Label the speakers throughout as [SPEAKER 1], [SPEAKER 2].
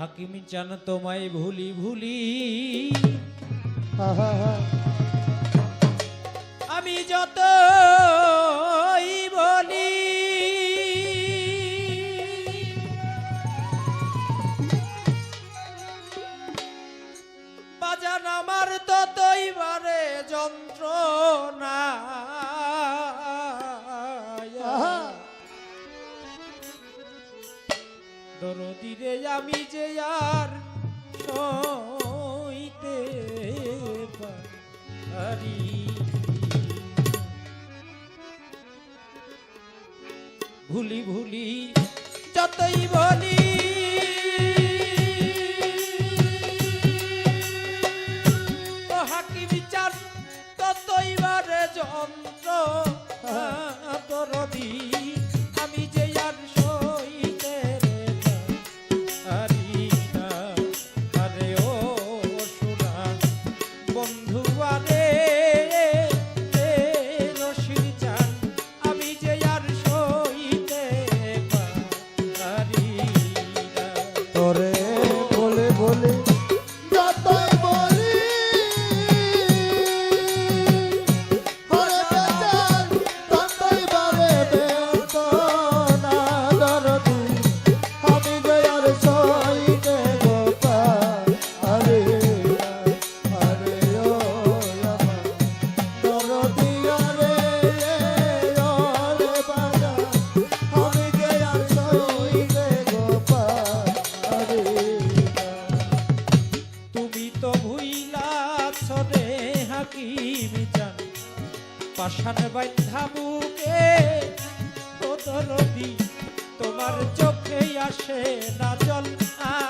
[SPEAKER 1] হাকিম চান তোমায় ভুলি ভুলি। আমি যত দরদিরে আমি যে আর সইতে পারি। ভুলি ভুলি যতই বলি হাকি বিচার ততই বারে যন্ত্র। পাশান বান্ধা বুকে তোমার চোখে আসে না জল আ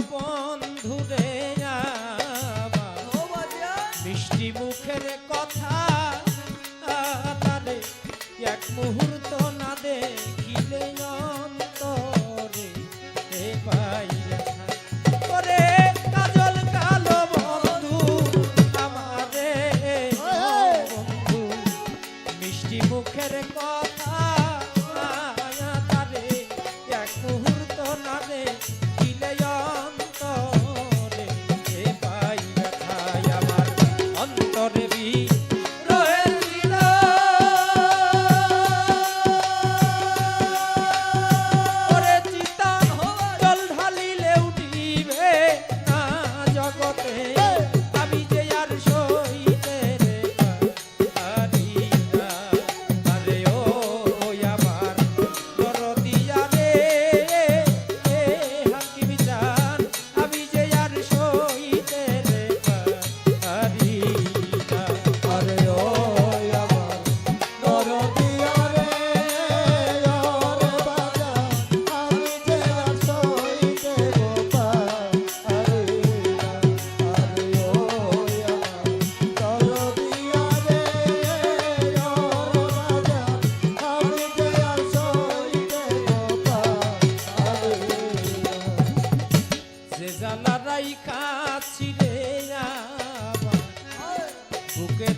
[SPEAKER 1] মুহূর্ত না দেখ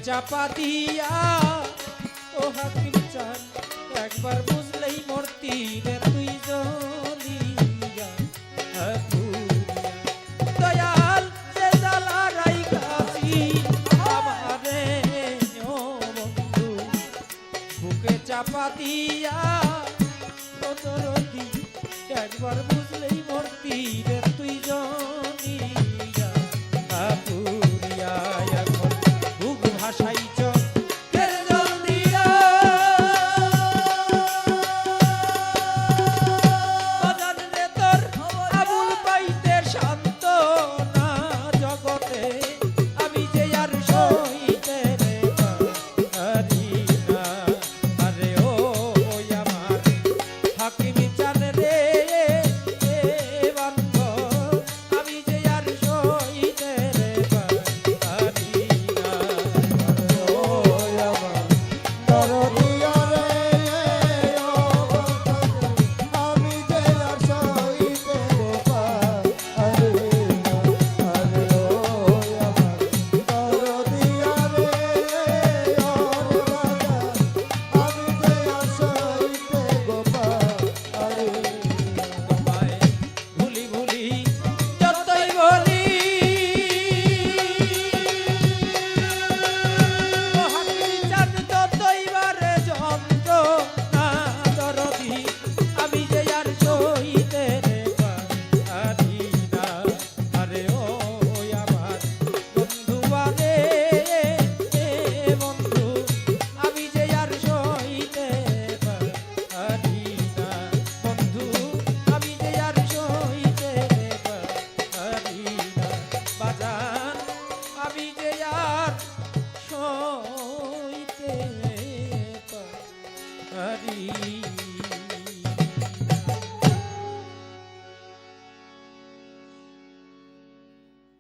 [SPEAKER 1] চাপা দিয়া। ও হাতির চান, একবার বুঝলেই মূর্তি রে তুই জলিয়া দয়াল যে জ্বালা রাই কাছি আমারে বন্ধু, বুকে চাপা দিয়া